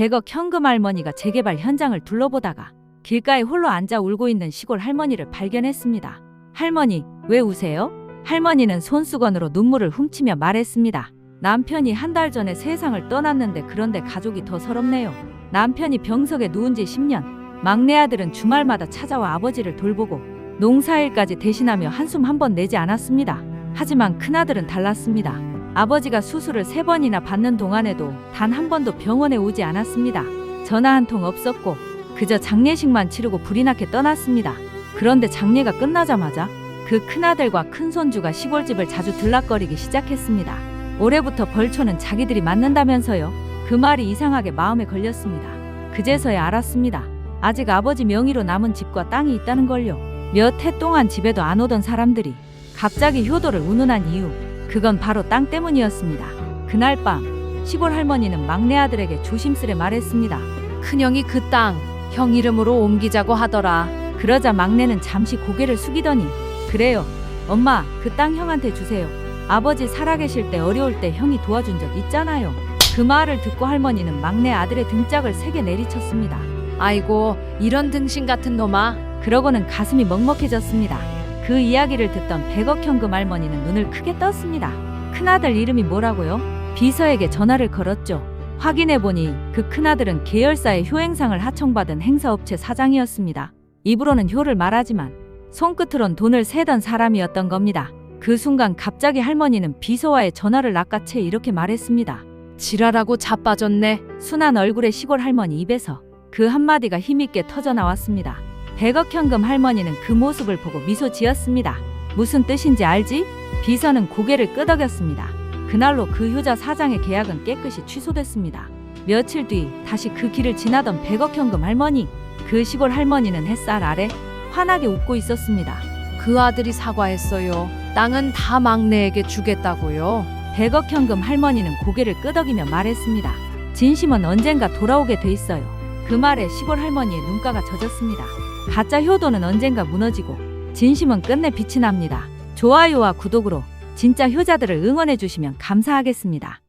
100억 현금 할머니가 재개발 현장을 둘러보다가 길가에 홀로 앉아 울고 있는 시골 할머니를 발견했습니다. 할머니, 왜 우세요? 할머니는 손수건으로 눈물을 훔치며 말했습니다. 남편이 한 달 전에 세상을 떠났는데 그런데 가족이 더 서럽네요. 남편이 병석에 누운 지 10년. 막내 아들은 주말마다 찾아와 아버지를 돌보고 농사일까지 대신하며 한숨 한 번 내지 않았습니다. 하지만 큰아들은 달랐습니다. 아버지가 수술을 세 번이나 받는 동안에도 단 한 번도 병원에 오지 않았습니다. 전화 한 통 없었고 그저 장례식만 치르고 불이 나게 떠났습니다. 그런데 장례가 끝나자마자 그 큰아들과 큰손주가 시골집을 자주 들락거리기 시작했습니다. 올해부터 벌초는 자기들이 맡는다면서요. 그 말이 이상하게 마음에 걸렸습니다. 그제서야 알았습니다. 아직 아버지 명의로 남은 집과 땅이 있다는 걸요. 몇 해 동안 집에도 안 오던 사람들이 갑자기 효도를 운운한 이유, 그건 바로 땅 때문이었습니다. 그날 밤 시골 할머니는 막내 아들에게 조심스레 말했습니다. 큰형이 그 땅 형 이름으로 옮기자고 하더라. 그러자 막내는 잠시 고개를 숙이더니 그래요. 엄마, 그 땅 형한테 주세요. 아버지 살아계실 때 어려울 때 형이 도와준 적 있잖아요. 그 말을 듣고 할머니는 막내 아들의 등짝을 세게 내리쳤습니다. 아이고 이런 등신 같은 놈아. 그러고는 가슴이 먹먹해졌습니다. 그 이야기를 듣던 백억 현금 할머니는 눈을 크게 떴습니다. 큰아들 이름이 뭐라고요? 비서에게 전화를 걸었죠. 확인해 보니 그 큰아들은 계열사의 효행상을 하청받은 행사업체 사장이었습니다. 입으로는 효를 말하지만 손끝으론 돈을 세던 사람이었던 겁니다. 그 순간 갑자기 할머니는 비서와의 전화를 낚아채 이렇게 말했습니다. 지랄하고 자빠졌네. 순한 얼굴의 시골 할머니 입에서 그 한마디가 힘있게 터져 나왔습니다. 백억 현금 할머니는 그 모습을 보고 미소 지었습니다. 무슨 뜻인지 알지? 비서는 고개를 끄덕였습니다. 그날로 그 효자 사장의 계약은 깨끗이 취소됐습니다. 며칠 뒤 다시 그 길을 지나던 백억 현금 할머니. 그 시골 할머니는 햇살 아래 환하게 웃고 있었습니다. 그 아들이 사과했어요. 땅은 다 막내에게 주겠다고요. 백억 현금 할머니는 고개를 끄덕이며 말했습니다. 진심은 언젠가 돌아오게 돼 있어요. 그 말에 시골 할머니의 눈가가 젖었습니다. 가짜 효도는 언젠가 무너지고 진심은 끝내 빛이 납니다. 좋아요와 구독으로 진짜 효자들을 응원해 주시면 감사하겠습니다.